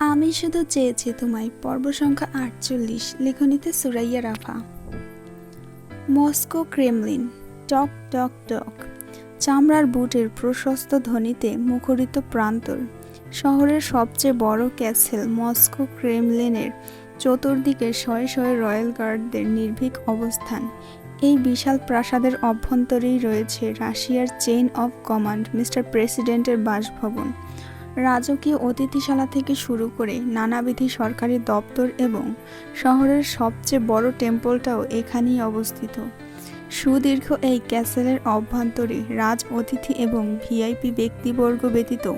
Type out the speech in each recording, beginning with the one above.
আমি শুধু চেয়েছি তোমায় পর্ব সংখ্যা আটচল্লিশ, লেখনীতে সুরাইয়া রাফা। মস্কো ক্রেমলিন, টক টক টক। চামড়ার বুটের প্রশস্ত ধ্বনিতে মুখরিত প্রান্তর। শহরের সবচেয়ে বড় ক্যাসেল মস্কো ক্রেমলিনের চতুর্দিকে শয়ে শয়ে রয়্যাল গার্ডদের নির্ভীক অবস্থান। এই বিশাল প্রাসাদের অভ্যন্তরেই রয়েছে রাশিয়ার চেইন অফ কমান্ড, মিস্টার প্রেসিডেন্টের বাসভবন। রাজকীয় অতিথিশালা থেকে শুরু করে নানাবিধি সরকারি দপ্তর এবং শহরের সবচেয়ে বড় টেম্পলটাও এখানেই অবস্থিত। সুদীর্ঘ এই ক্যাসেলের অভ্যন্তরে রাজ অতিথি এবং ভিআইপি ব্যক্তিবর্গ ব্যতীত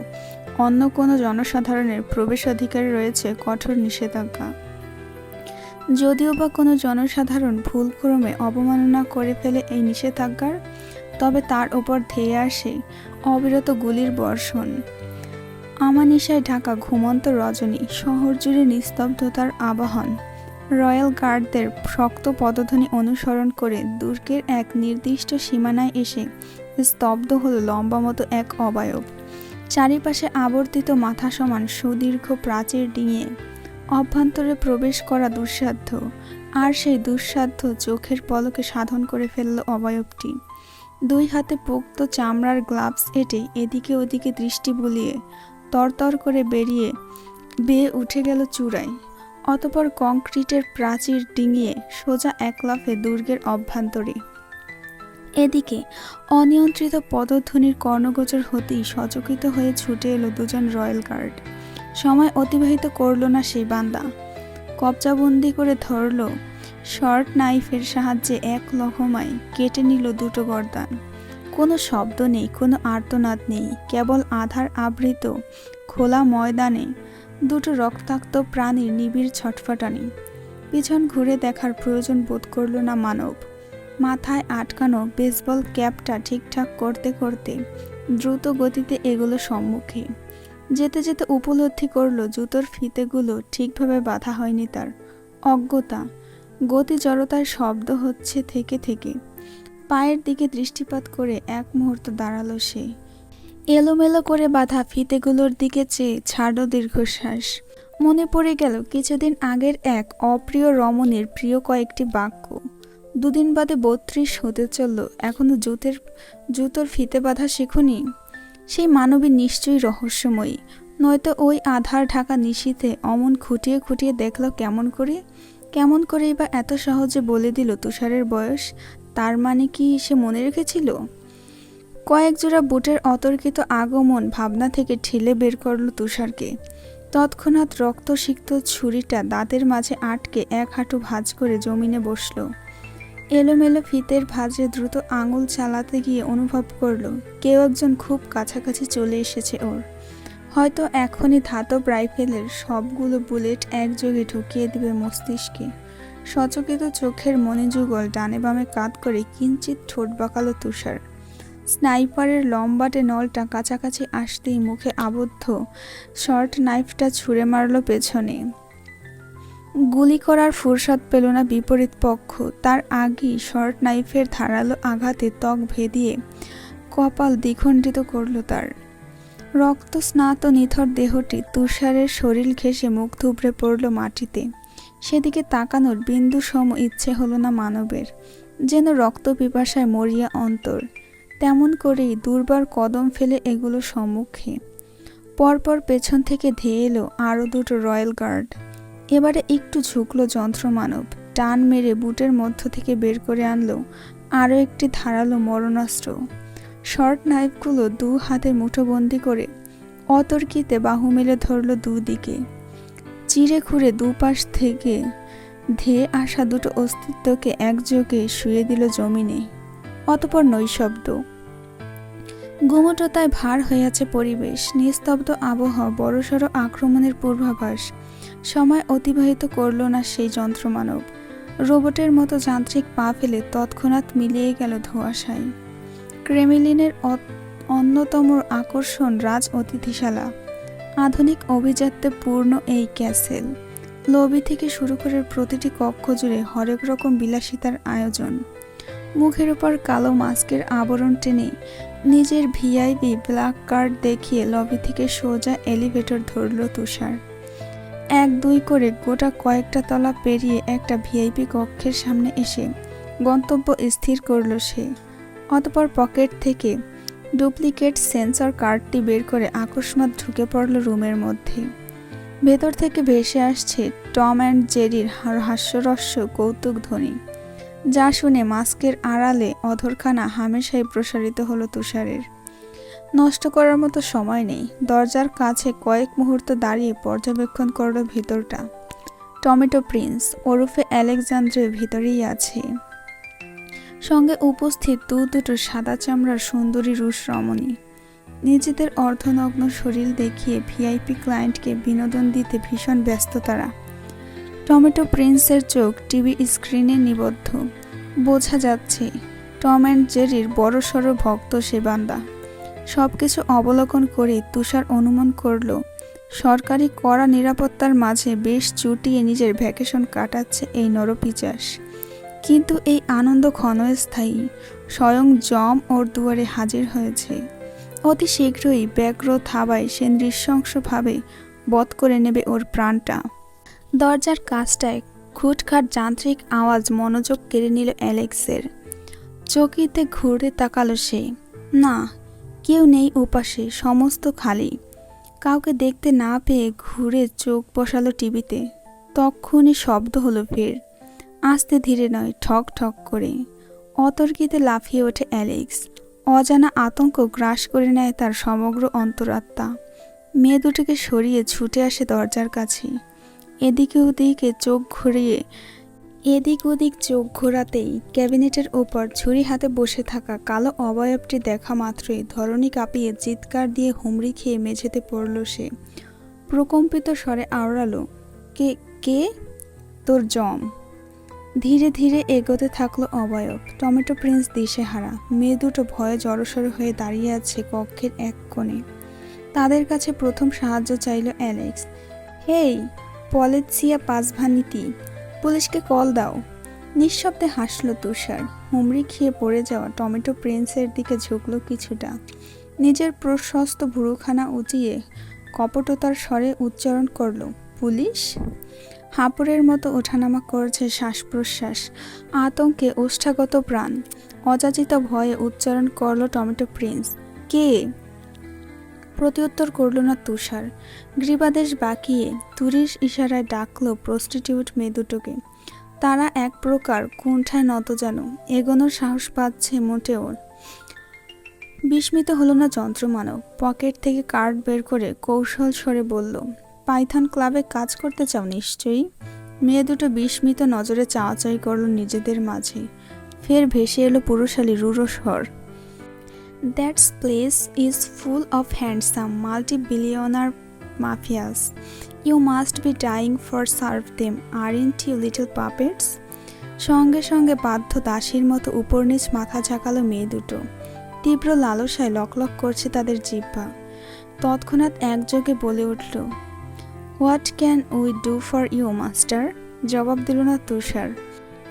অন্য কোনো জনসাধারণের প্রবেশাধিকারে রয়েছে কঠোর নিষেধাজ্ঞা। যদিও বা কোনো জনসাধারণ ভুলক্রমে অবমাননা করে ফেলে এই নিষেধাজ্ঞার, তবে তার ওপর ধেয়ে আসে অবিরত গুলির বর্ষণ। আমানিশায় ঢাকা ঘুমন্ত রজনী শহর জুড়ে নিস্তব্ধতার আবাহন। রয়্যাল গার্ডদের শক্ত পদধ্বনি অনুসরণ করে দুর্গের এক নির্দিষ্ট সীমানায় এসে স্তব্ধ হল লম্বা মতো এক অবায়ব। চারিপাশে আবর্তিত মাথা সমান সুদীর্ঘ প্রাচীর ডিঙিয়ে অভ্যন্তরে প্রবেশ করা দুঃসাধ্য, আর সেই দুঃসাধ্য চোখের পলকে সাধন করে ফেলল অবয়বটি। দুই হাতে পোক্ত চামড়ার গ্লাভস এঁটে এদিকে ওদিকে দৃষ্টি বুলিয়ে তরতর করে বেরিয়ে বেয়ে উঠে গেল চূড়ায়। অতপর কংক্রিটের প্রাচীর ডিঙিয়ে সোজা এক লাফে দুর্গের অভ্যন্তরে। এদিকে অনিয়ন্ত্রিত পদধ্বনির কর্ণগোচর হতেই সচকিত হয়ে ছুটে এলো দুজন রয়্যাল গার্ড। সময় অতিবাহিত করল না সেই বান্দা। কবজাবন্দি করে ধরল শর্ট নাইফের সাহায্যে এক লহমায় কেটে নিল দুটো গর্দান। কোনো শব্দ নেই, কোনো আর্তনাদ নেই, কেবল আধার আবৃত, খোলা ময়দানে, দুটো রক্তাক্ত প্রাণীর নিবিড় ছটফটানি। পিছন ঘুরে দেখার প্রয়োজন বোধ করল না মানব। মাথায় আটকানো বেসবল ক্যাপটা ঠিকঠাক করতে করতে দ্রুত গতিতে এগুলো সম্মুখে। যেতে যেতে উপলব্ধি করল জুতোর ফিতেগুলো ঠিকভাবে বাঁধা হয়নি তার। অজ্ঞতা গতি জড়তার শব্দ হচ্ছে থেকে থেকে। পায়ের দিকে দৃষ্টিপাত করে এক মুহূর্ত দাঁড়াল সে। এলোমেলো করে বাঁধা ফিতেগুলোর দিকে চেয়ে ছাড়ল দীর্ঘশ্বাস। মনে পড়ে গেল কিছুদিন আগের এক অপ্রিয় রমণীর প্রিয় কয়েকটি বাক্য। দুদিন বাদে বত্রিশ হতে চলল, এখনও জুতের, জুতোর ফিতে বাঁধা শিখুনি? সেই মানবী নিশ্চয়ই রহস্যময়ী, নয়তো ওই আধার ঢাকা নিশীতে অমন খুঁটিয়ে খুঁটিয়ে দেখল কেমন করে? কেমন করেই বা এত সহজে বলে দিল তুষারের বয়স? তার মানে কি সে মনে রেখেছিল? কয়েক জোড়া বুটের অতর্কিত আগমন ভাবনা থেকে ঠেলে বের করল তুষারকে। তৎক্ষণাৎ রক্তসিক্ত ছুরিটা দাঁতের মাঝে আটকে এক হাঁটু ভাঁজ করে জমিনে বসল। এলোমেলো ফিতের ভাঁজে দ্রুত আঙুল চালাতে গিয়ে অনুভব করল, কেউ একজন খুব কাছাকাছি চলে এসেছে ওর। হয়তো এখনই ধাতব রাইফেলের সবগুলো বুলেট একযোগে ঢুকিয়ে দিবে মস্তিষ্কে। সচকিত চোখের মণিযুগল ডানে বামে কাত করে কিঞ্চিত ঠোঁট বাঁকালো তুষার। স্নাইপারের লম্বাটে নলটা কাছাকাছি আসতেই মুখে আবদ্ধ, শর্ট নাইফটা ছুঁড়ে মারল পেছনে। গুলি করার ফুরসত পেল না বিপরীত পক্ষ, তার আগেই শর্ট নাইফের ধারালো আঘাতে ত্বক ভেদিয়ে কপাল দ্বিখণ্ডিত করল তার। রক্ত স্নাত নিথর দেহটি তুষারের শরীর ঘেঁষে মুখ থুবড়ে পড়ল মাটিতে। সেদিকে তাকানোর বিন্দু সম ইচ্ছে হলো না মানবের। যেন রক্ত পিপাসায় মরিয়া অন্তর। তেমন করেই দুর্বার কদম ফেলে এগুলো সম্মুখে। পরপর পেছন থেকে ধেয়ে এলো আরও দুটো রয়্যাল গার্ড। এবারে একটু ঝুঁকলো যন্ত্রমানব টান মেরে বুটের মধ্য থেকে বের করে আনলো, আরও একটি ধারালো মরণাস্ত্র। শর্ট নাইফগুলো দু হাতে মুঠোবন্দি করে অতর্কিতে বাহু মেলে ধরল দুদিকে। চিড়ে খুঁড়ে দুপাশ থেকে ধেয়ে আসা দুটো অস্তিত্বকে একযোগে শুয়ে দিল জমিনে। অতপর নৈশব্দ। গুমটতায় ভার হয়ে আছে পরিবেশ, নিস্তব্ধ আবহাওয়া, বড়সড় আক্রমণের পূর্বাভাস। সময় অতিবাহিত করল না সেই যন্ত্রমানব। রোবটের মতো যান্ত্রিক পা ফেলে তৎক্ষণাৎ মিলিয়ে গেল ধোঁয়াশায়। ক্রেমিলিনের অন্যতম আকর্ষণ রাজ অতিথিশালা। আধুনিক অভিজাত্যে পূর্ণ এই ক্যাসেল। লবি থেকে শুরু করে প্রতিটি কক্ষ জুড়ে হরেক রকম বিলাসিতার আয়োজন। মুখের উপর কালো মাস্কের আবরণ টেনে নিজের ভিআইপি ব্ল্যাক কার্ড দেখিয়ে লবি থেকে সোজা এলিভেটর ধরল তুষার। এক, দুই করে গোটা কয়েকটা তলা পেরিয়ে একটা ভিআইপি কক্ষের সামনে এসে গন্তব্য স্থির করল সে। অতপর পকেট থেকে ডুপ্লিকেট সেন্সর কার্ডটি বের করে আকস্মাত ঢুকে পড়ল রুমের মধ্যে। ভেতর থেকে ভেসে আসছে টম অ্যান্ড জেরির হাস্যরস্য কৌতুক ধ্বনি। যা শুনে মাস্কের আড়ালে অধরখানা হামেশাই প্রসারিত হলো তুষারের। নষ্ট করার মতো সময় নেই। দরজার কাছে কয়েক মুহূর্ত দাঁড়িয়ে পর্যবেক্ষণ করল ভেতরটা। টমেটো প্রিন্স, ওরফে আলেকজান্দ্রে ভিতরেই আছে। সঙ্গে উপস্থিত দু দুটো সাদা চামড়ার সুন্দরী রুশ রমণী নিজেদের অর্ধনগ্ন শরীর দেখিয়ে ভিআইপি ক্লায়েন্টকে বিনোদন দিতে ভীষণ ব্যস্ত তারা। টমেটো প্রিন্সের চোখ টিভি স্ক্রিনে নিবদ্ধ। বোঝা যাচ্ছে, টম অ্যান্ড জেরির বড়সড় ভক্ত সে বান্দা। সব কিছু অবলোকন করে তুষার অনুমান করল, সরকারি কড়া নিরাপত্তার মাঝে বেশ চুটিয়ে নিজের ভ্যাকেশন কাটাচ্ছে এই নরপিচাস। কিন্তু এই আনন্দ ক্ষণস্থায়ী, স্বয়ং জম ওর দুয়ারে হাজির হয়েছে। অতি শীঘ্রই ব্যগ্র থাবায় সে নৃশংসভাবে বধ করে নেবে ওর প্রাণটা। দরজার কাজটায় খুটখাট যান্ত্রিক আওয়াজ মনোযোগ কেড়ে নিল অ্যালেক্সের। চকিতে ঘুরে তাকালো সে। না, কেউ নেই ওপাশে সমস্ত খালি। কাউকে দেখতে না পেয়ে ঘুরে চোখ বসালো টিভিতে। তক্ষুনি শব্দ হলো ফের। আস্তে ধীরে নয়, ঠক ঠক করে। অতর্কিতে লাফিয়ে ওঠে অ্যালেক্স। অজানা আতঙ্ক গ্রাস করে নেয় তার সমগ্র অন্তরাত্মা। মেয়ে দুটিকে সরিয়ে ছুটে আসে দরজার কাছে। এদিকে ওদিকে চোখ ঘুরিয়ে, এদিক ওদিক চোখ ঘোরাতেই ক্যাবিনেটের ওপর ছুরি হাতে বসে থাকা কালো অবয়বটি দেখা মাত্রই ধরণী কাঁপিয়ে চিৎকার দিয়ে হুমড়ি খেয়ে মেঝেতে পড়ল সে। প্রকম্পিত স্বরে আওড়ালো, কে কে? তোর জম। ধীরে ধীরে এগোতে থাকল অবয়ব। টমেটো প্রিন্স দিশেহারা। মেয়ে দুটো ভয়ে জড়সড় হয়ে দাঁড়িয়ে আছে কক্ষের এক কোণে। তাদের কাছে প্রথম সাহায্য চাইল অ্যালেক্স। হেই পলেৎসিয়া পাসভানিতি পুলিশকে কল দাও। নিঃশব্দে হাসলো তুষার। হুমড়ি খেয়ে পড়ে যাওয়া টমেটো প্রিন্সের দিকে ঝুঁকলো কিছুটা। নিজের প্রশস্ত ভুরুখানা উঁচিয়ে কপটতার স্বরে উচ্চারণ করল, পুলিশ? হাঁপড়ের মতো ওঠানামা করছে শ্বাস প্রশ্বাস আতঙ্কে ওষ্ঠাগত প্রাণ। অযাচিত ভয়ে উচ্চারণ করল টমেটো প্রিন্স। কে? প্রত্যুত্তর করল না তুষার। গ্রীবাদেশ বাকিয়ে তুরির ইশারায় ডাকল প্রস্টিটিউট মেয়ে দুটোকে। তারা এক প্রকার কুণ্ঠায় নত যেন, এগোনোর সাহস পাচ্ছে মোটেও। বিস্মিত হলো না যন্ত্রমানব। পকেট থেকে কার্ড বের করে কৌশল সরে বলল পাইথন ক্লাবে কাজ করতে চাও নিশ্চয়ই? মেয়ে দুটো বিস্মিত নজরে চাওয়াচাই করল নিজেদের মাঝে। ফের ভেসে এলো পুরুষালী রুরো স্বর That place is full of handsome multi-billionaire mafias. You must be dying for serve them, aren't you little puppets সঙ্গে সঙ্গে বাধ্য দাসীর মতো উপর নিচ মাথা ঝাঁকালো মেয়ে দুটো। তীব্র লালসায় লকলক করছে তাদের জিহ্বা। তৎক্ষণাৎ একযোগে বলে উঠল what can we do for you, master? জবাব দিল না তুষার।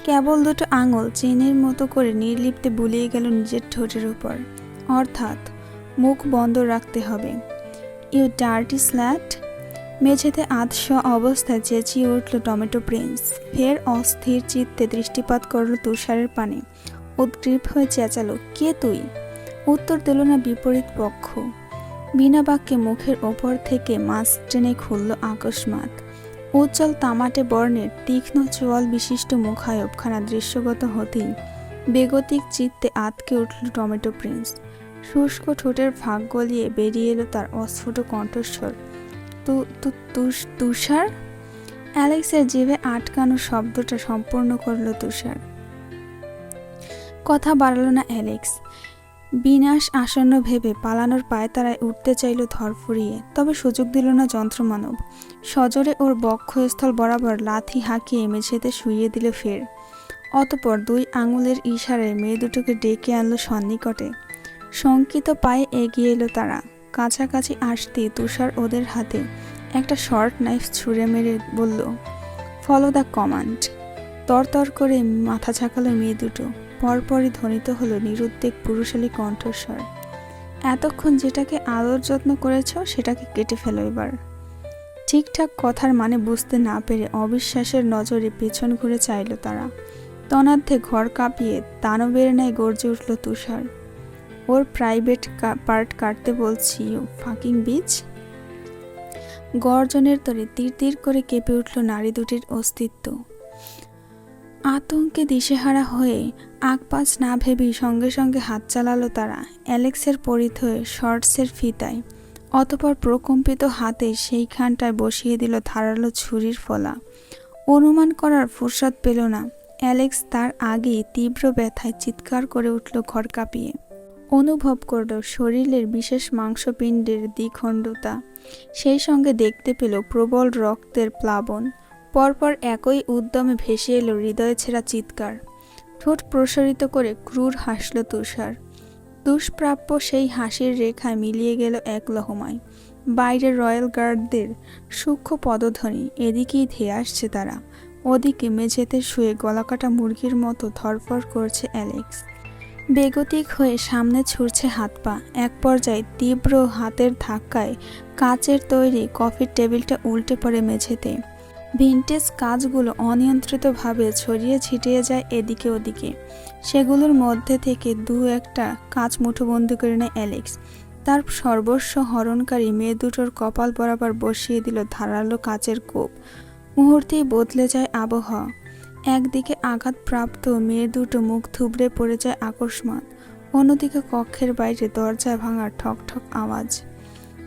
কেবল দুটো আঙুল চেনের মতো করে নির্লিপ্তে বুলিয়ে গেল নিজের ঠোঁটের উপর। অর্থাৎ, মুখ বন্ধ রাখতে হবে। You dirty slut? মেঝেতে আধশ অবস্থায় চেঁচিয়ে উঠল টমেটো প্রিন্স। ফের অস্থির চিত্তে দৃষ্টিপাত করল তুষারের পানে। উদ্গ্রীব হয়ে চেঁচালো, কে তুই? উত্তর দিল না বিপরীত পক্ষ। বিনা বাক্যে মুখের ওপর থেকে মাছ টেনে খুলল আকস্মাত উজ্জ্বল তামাটে বর্ণের তীক্ষ্ণ চোয়াল বিশিষ্ট মুখায়বখানা দৃশ্যগত হতেই বেগতিক চিত্তে আতকে উঠল টমেটো প্রিন্স। শুষ্ক ঠোঁটের ফাঁক গলিয়ে বেরিয়ে এলো তার অস্ফুট কণ্ঠস্বর। তু- তুষার? অ্যালেক্সের জিভে আটকানো শব্দটা সম্পূর্ণ করল তুষার। কথা বাড়ালো না অ্যালেক্স। বিনাশ আসন্ন ভেবে পালানোর পায়ে পায়তারায় উঠতে চাইল ধরফুরিয়ে তবে সুযোগ দিল না যন্ত্রমানব সজোরে ওর বক্ষস্থল বরাবর লাথি হাঁকিয়ে মেঝেতে শুইয়ে দিল ফের। অতপর দুই আঙুলের ইশারায় মেয়ে দুটোকে ডেকে আনলো সন্নিকটে। শঙ্কিত পায়ে এগিয়ে এলো তারা। কাছাকাছি আসতে তুষার ওদের হাতে একটা শর্ট নাইফ ছুঁড়ে মেরে বলল, ফলো দ্য কমান্ড। তরতর করে মাথা ঝাঁকালো মেয়ে দুটো। পরপরই ধ্বনিত হলো নিরুদ্বেগ পুরুষালী কণ্ঠস্বর। এতক্ষণ যেটাকে আদর যত্ন করেছ, সেটাকে কেটে ফেলো এবার। ঠিকঠাক কথার মানে বুঝতে না পেরে অবিশ্বাসের নজরে পেছন ঘুরে চাইল তারা। তনার্ধে ঘর কাঁপিয়ে দানবের ন্যায় গর্জে উঠল তুষার। ওর প্রাইভেট পার্ট কাটতে বলছি ফাকিং বিচ গর্জনের তরে তীর তীর করে কেঁপে উঠল নারী দুটির অস্তিত্ব। আতঙ্কে দিশেহারা হয়ে আকপাস না ভেবেই সঙ্গে সঙ্গে হাত চালালো তারা অ্যালেক্সের পরিধয়ে শর্টসের ফিতায়। অতপর প্রকম্পিত হাতে সেইখানটায় বসিয়ে দিল ধারালো ছুরির ফলা। অনুমান করার ফুরসত পেল না। অ্যালেক্স তার আগেই তীব্র ব্যথায় চিৎকার করে উঠল ঘর কাঁপিয়ে। অনুভব করল শরীরের বিশেষ মাংসপিণ্ডের দ্বিখণ্ডতা। সেই সঙ্গে দেখতে পেল প্রবল রক্তের প্লাবন। পরপর একই উদ্যমে ভেসে এলো হৃদয়ে ছেঁড়া চিৎকার। ঠোঁট প্রসারিত করে ক্রূর হাসল তুষার। দুষ্প্রাপ্য সেই হাসির রেখায় মিলিয়ে গেল এক লহমায়। বাইরের রয়্যাল গার্ডদের সূক্ষ্ম পদধ্বনি, এদিকেই ধেয়ে আসছে তারা। ওদিকে মেঝেতে শুয়ে গলাকাটা মুরগির মতো ধরফর করছে অ্যালেক্স। বেগতিক হয়ে সামনে ছুটছে হাত পা। এক পর্যায়ে তীব্র হাতের ধাক্কায় কাচের তৈরি কফির টেবিলটা উল্টে পড়ে মেঝেতে। ভিনটেজ কাজগুলো অনিয়ন্ত্রিতভাবে ছড়িয়ে ছিটিয়ে যায় এদিকে ওদিকে। সেগুলোর মধ্যে থেকে দু একটা কাজ মুঠোবন্দি করে নেয় অ্যালেক্স তার সর্বস্ব হরণকারী মেয়ে দুটোর কপাল বরাবর বসিয়ে দিল ধারালো কাচের কোপ। মুহূর্তেই বদলে যায় আবহাওয়া। একদিকে আঘাতপ্রাপ্ত মেয়ে দুটো মুখ থুবড়ে পড়ে যায় আকস্মাত। অন্যদিকে কক্ষের বাইরে দরজায় ভাঙার ঠক ঠক আওয়াজ।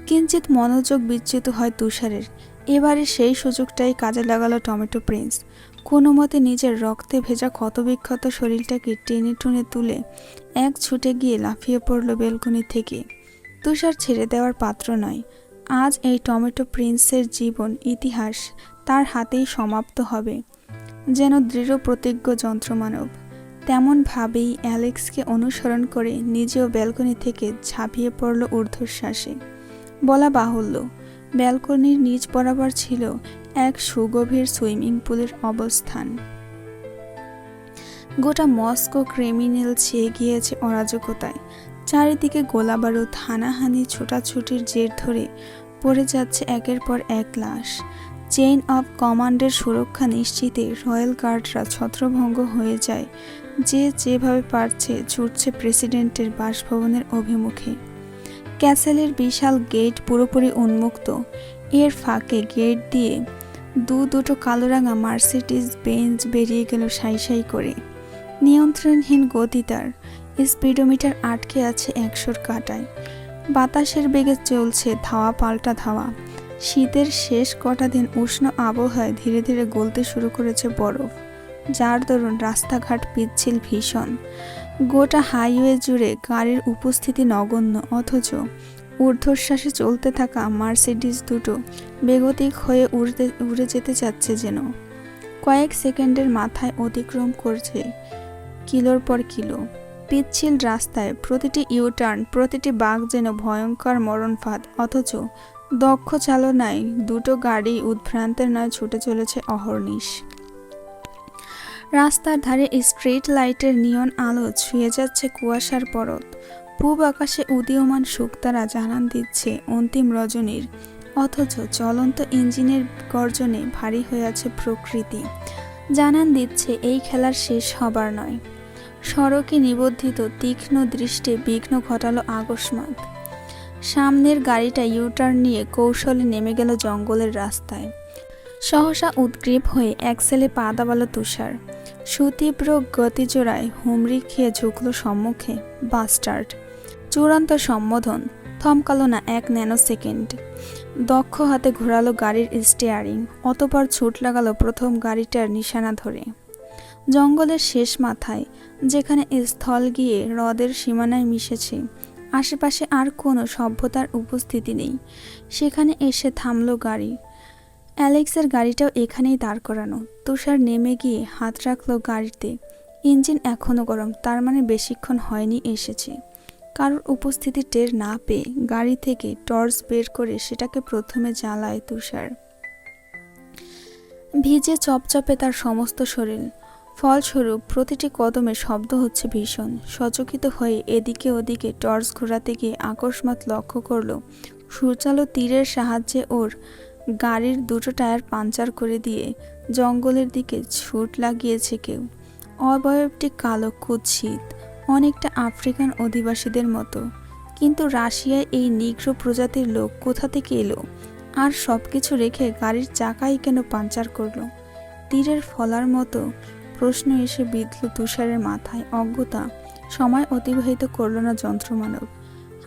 কিঞ্চিত মনোযোগ বিচ্যুত হয় তুষারের। এবারে সেই সুযোগটাই কাজে লাগালো টমেটো প্রিন্স। কোনো মতে নিজের রক্তে ভেজা ক্ষতবিক্ষত শরীরটাকে টেনে টুনে তুলে এক ছুটে গিয়ে লাফিয়ে পড়ল বেলকনি থেকে। তুষার ছেড়ে দেওয়ার পাত্র নয়। আজ এই টমেটো প্রিন্সের জীবন, ইতিহাস তার হাতেই সমাপ্ত হবে। যেন দৃঢ় প্রতিজ্ঞ যন্ত্রমানব। তেমনভাবেই অ্যালেক্সকে অনুসরণ করে নিজেও ব্যালকনি থেকে ঝাঁপিয়ে পড়ল ঊর্ধ্বশ্বাসে। বলা বাহুল্য ব্যালকনির নিচ বরাবর ছিল এক সুগভীর সুইমিং পুলের অবস্থান। গোটা মস্কো ক্রিমিনাল ছেয়ে গিয়েছে অরাজকতায়। চারিদিকে গোলাবারুদ, হানাহানি, ছোটাছুটির জের ধরে পড়ে যাচ্ছে একের পর এক লাশ। চেইন অফ কমান্ডের সুরক্ষা নিশ্চিতে রয়্যাল গার্ডরা ছত্রভঙ্গ হয়ে যায়। যে যেভাবে পারছে, ছুটছে প্রেসিডেন্টের বাসভবনের অভিমুখে। ক্যাসেলের বিশাল গেট পুরোপুরি উন্মুক্ত। এর ফাঁকে গেট দিয়ে দু দুটো কালোরাঙা মার্সিডিজ বেঞ্চ বেরিয়ে গেল সাই সাই করে। নিয়ন্ত্রণহীন গতি তার। স্পিডোমিটার আটকে আছে একশোর কাটায়। বাতাসের বেগে চলছে ধাওয়া পাল্টা ধাওয়া। শীতের শেষ কটা দিন উষ্ণ আবহাওয়ায় ধীরে ধীরে গলতে শুরু করেছে বরফ। যার দরুন রাস্তাঘাট পিচ্ছিল ভীষণ। গোটা হাইওয়ে জুড়ে গাড়ির উপস্থিতি নগণ্য, অথচ ঊর্ধ্বশ্বাসে চলতে থাকা মার্সিডিস দুটো বেগতিক হয়ে উড়তে, উড়ে যেতে চাচ্ছে যেন। কয়েক সেকেন্ডের মাথায় অতিক্রম করছে কিলোর পর কিলো। পিচ্ছিল রাস্তায় প্রতিটি ইউটার্ন, প্রতিটি বাঘ যেন ভয়ঙ্কর মরণফাঁদ, অথচ দক্ষ চালনায় দুটো গাড়ি উদ্ভ্রান্তের নয় ছুটে চলেছে অহর্নিশ। রাস্তার ধারে স্ট্রিট লাইটের নিয়ন আলো ছুঁয়ে যাচ্ছে কুয়াশার পরত। পূব আকাশে উদীয়মান শুকতারা জানান দিচ্ছে অন্তিম রজনীর। অথচ চলন্ত ইঞ্জিনের গর্জনে ভারী হয়ে আছে প্রকৃতি। জানান দিচ্ছে এই খেলার শেষ হবার নয়। সড়কে নিবদ্ধিত তীক্ষ্ণ দৃষ্টে বিঘ্ন ঘটালো আকস্মাত সামনের গাড়িটা ইউটার্ন নিয়ে কৌশলে নেমে গেল জঙ্গলের রাস্তায়। সহসা উদ্গ্রীব হয়ে একসেলে পা দাবালো তুষার। সুতীব্র গতিজোড়ায় হুমড়ি খেয়ে ঝুঁকল সম্মুখে বাস্টার্ড চূড়ান্ত সম্বোধন, থমকালো না এক ন্যানো সেকেন্ড দক্ষ হাতে ঘোরালো গাড়ির স্টিয়ারিং অতপর ছুট লাগালো প্রথম গাড়িটার নিশানা ধরে। জঙ্গলের শেষ মাথায়, যেখানে স্থল গিয়ে হ্রদের সীমানায় মিশেছে, আশেপাশে আর কোনো সভ্যতার উপস্থিতি নেই। সেখানে এসে থামলো গাড়ি। অ্যালেক্সের গাড়িটাও এখানেই দাঁড় করানো। তুষার নেমে গিয়ে হাত রাখল গাড়িতে। ইঞ্জিন এখনও গরম, তার মানে বেশিক্ষণ হয়নি এসেছে। কারোর উপস্থিতি টের না পেয়ে গাড়ি থেকে টর্চ বের করে সেটাকে প্রথমে জ্বালায় তুষার। ভিজে চপচপে তার সমস্ত শরীর। ফলস্বরূপ প্রতিটি কদমে শব্দ হচ্ছে ভীষণ। সচকিত হয়ে এদিকে ওদিকে টর্চ ঘোরাতে গিয়ে আকস্মাত লক্ষ্য করল, সূর্যালো তীরের সাহায্যে ওর গাড়ির দুটো টায়ার পাঞ্চার করে দিয়ে জঙ্গলের দিকে ছুট লাগিয়েছে কেউ। অবয়বটি কালো কুৎসিত, অনেকটা আফ্রিকান অধিবাসীদের মতো। কিন্তু রাশিয়ায় এই নিগ্র প্রজাতির লোক কোথা থেকে এলো? আর সব কিছু রেখে গাড়ির চাকাই কেন পাঞ্চার করল? তীরের ফলার মতো প্রশ্ন এসে বিঁধল তুষারের মাথায়। অজ্ঞতা সময় অতিবাহিত করল না যন্ত্রমানব।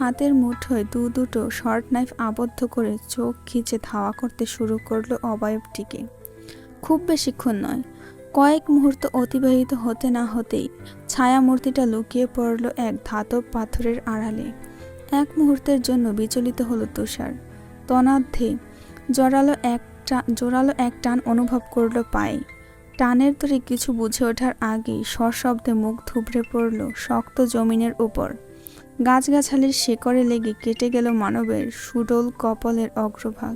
হাতের মুঠোয় দু দুটো শর্ট নাইফ আবদ্ধ করে চোখ খিচে ধাওয়া করতে শুরু করল অবয়বটিকে। খুব বেশিক্ষণ নয়, কয়েক মুহূর্ত অতিবাহিত হতে না হতেই ছায়ামূর্তিটা লুকিয়ে পড়ল এক ধাতব পাথরের আড়ালে। এক মুহূর্তের জন্য বিচলিত হলো তুষার। তনাধ্যে জোরালো এক জোরালো এক টান অনুভব করল পায়ে। টানের তরে কিছু বুঝে ওঠার আগেই সশব্দে মুখ থুবড়ে পড়ল শক্ত জমিনের উপর। গাছগাছালির শেকড়ে লেগে কেটে গেল মানবের সুডোল কপলের অগ্রভাগ।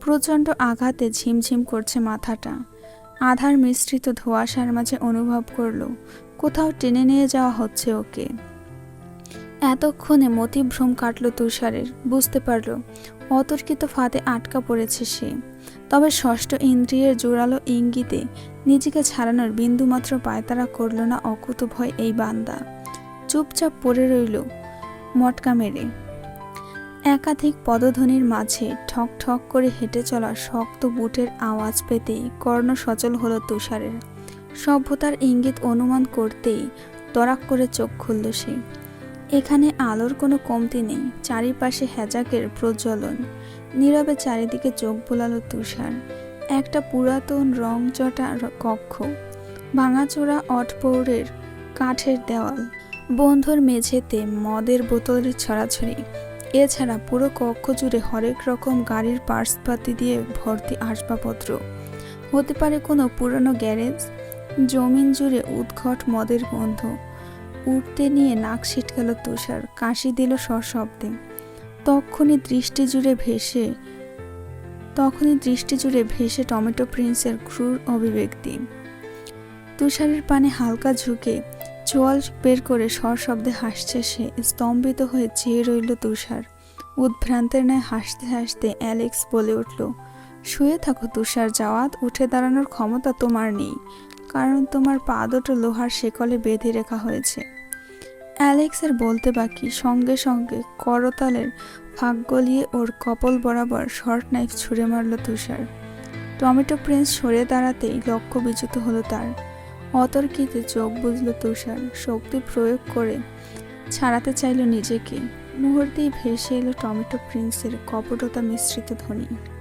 প্রচণ্ড আঘাতে ঝিমঝিম করছে মাথাটা। আধার মিশ্রিত ধোঁয়াশার মাঝে অনুভব করল, কোথাও টেনে নিয়ে যাওয়া হচ্ছে ওকে। এতক্ষণে মতিভ্রম কাটল তুষারের, বুঝতে পারল, অতর্কিত ফাঁদে আটকা পড়েছে সে। তবে ষষ্ঠ ইন্দ্রিয়ের জোরালো ইঙ্গিতে নিজেকে ছাড়ানোর বিন্দুমাত্র পায়তারা করল না অকুত ভয় এই বান্দা। চুপচাপ পড়ে রইল মটকা মেরে। একাধিক পদধ্বনির মাঝে ঠক ঠক করে হেঁটে চলা শক্ত বুটের আওয়াজ পেতেই কর্ণ সচল হলো তুষারের। সভ্যতার ইঙ্গিত অনুমান করতেই তরাক করে চোখ খুলল সে। এখানে আলোর কোনো কমতি নেই, চারিপাশে হ্যাজাকের প্রজ্বলন। নীরবে চারিদিকে চোখ বোলালো তুষার। একটা পুরাতন র- কক্ষ, ভাঙাচোরা অটপৌরের কাঠের দেওয়াল। বন্ধুর মেঝেতে মদের বোতলের ছড়াছড়ি। এছাড়া পুরো কক্ষ জুড়ে হরেক রকম গাড়ির পার্সপাতি দিয়ে ভর্তি আসবাবপত্র। হতে পারে কোনো পুরনো গ্যারেজ, জমিন জুড়ে উদ্ঘট মদের গন্ধ। উঠতে নিয়ে নাক ছিটকাল তুষার, কাশি দিল সশব্দে। তখনই দৃষ্টি জুড়ে ভেসে, তখনই দৃষ্টি জুড়ে ভেসে টমেটো প্রিন্সের ক্রুর অভিব্যক্তি। তুষারের পানে হালকা ঝুঁকে চোয়াল বের করে সশব্দে হাসছে সে। স্তম্ভিত হয়ে চেয়ে রইল তুষার। উদ্ভ্রান্তের ন্যায় হাসতে হাসতে অ্যালেক্স বলে উঠল, শুয়ে থাকো তুষার জাওয়াত, উঠে দাঁড়ানোর ক্ষমতা তোমার নেই। কারণ তোমার পা দুটো লোহার শেকলে বেঁধে রাখা হয়েছে। অ্যালেক্সের বলতে বাকি, সঙ্গে সঙ্গে করতালের ফাঁক গলিয়ে ওর কপল বরাবর শর্ট নাইফ ছুঁড়ে মারল তুষার। টমেটো প্রিন্স সরে দাঁড়াতেই লক্ষ্য বিচ্যুত হলো তার। অতর্কিতে চোখ বুঝল তুষার, শক্তি প্রয়োগ করে ছাড়াতে চাইল নিজেকে। মুহূর্তেই ভেসে এলো টমেটো প্রিন্সের কপটতা মিশ্রিত ধ্বনি।